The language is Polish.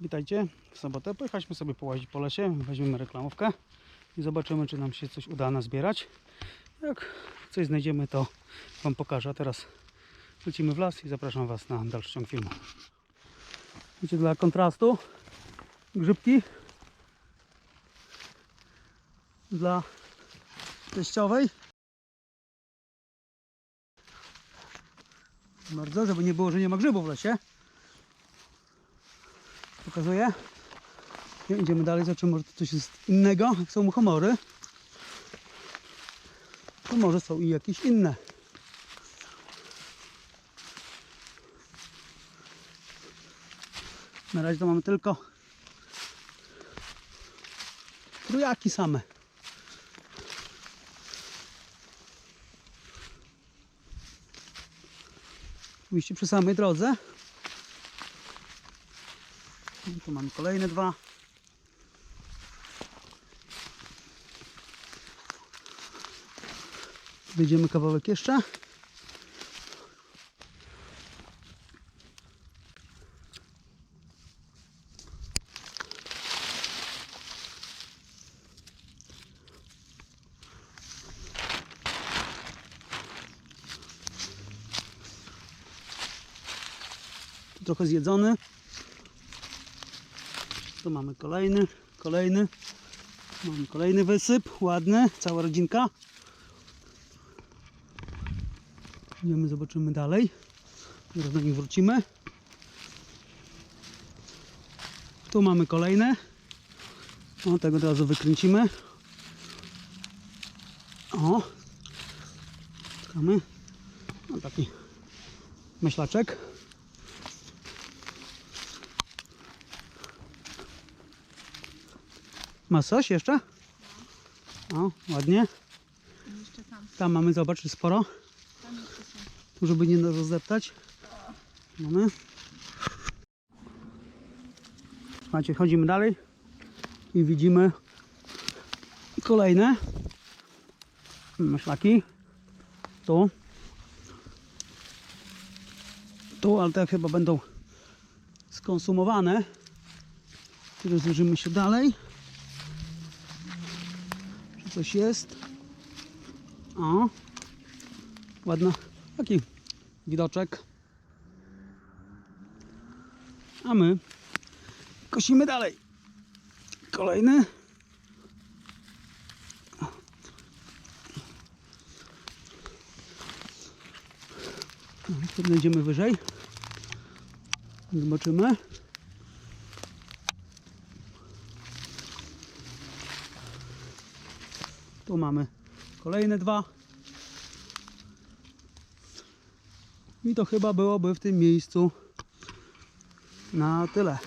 Witajcie. W sobotę pojechaliśmy sobie połazić po lesie, weźmiemy reklamówkę i zobaczymy, czy nam się coś uda nazbierać. Jak coś znajdziemy, to Wam pokażę. A teraz lecimy w las i zapraszam Was na dalszy ciąg filmu. Wiecie, dla kontrastu grzybki dla teściowej. Bardzo, żeby nie było, że nie ma grzybów w lesie. Pokazuję. I idziemy dalej, zobaczymy, może to coś jest innego. Jak są muchomory, to może są i jakieś inne. Na razie to mamy tylko trójaki same. Oczywiście przy samej drodze. I tu mamy kolejne dwa. Wyjdziemy kawałek jeszcze. Trochę zjedzony. Tu mamy kolejny, kolejny. Mamy kolejny wysyp, ładny, cała rodzinka. Idziemy, zobaczymy dalej. Zaraz do nich wrócimy. Tu mamy kolejne. O, tego od razu wykręcimy. O. Czekamy. No taki myślaczek. Ma coś jeszcze? O, ładnie. Jeszcze tam, Tam mamy, zobacz, sporo. tam jeszcze są. Tu, żeby nie rozdeptać. Mamy. Słuchajcie, chodzimy dalej i widzimy kolejne myślaki. Tu. Tu, ale te chyba będą skonsumowane. Rozłożymy się dalej. Coś jest? O. Ładna. Taki widoczek. A my kosimy dalej. Kolejny. Pewnie idziemy wyżej. Zobaczymy. Tu mamy kolejne dwa. I to chyba byłoby w tym miejscu na tyle.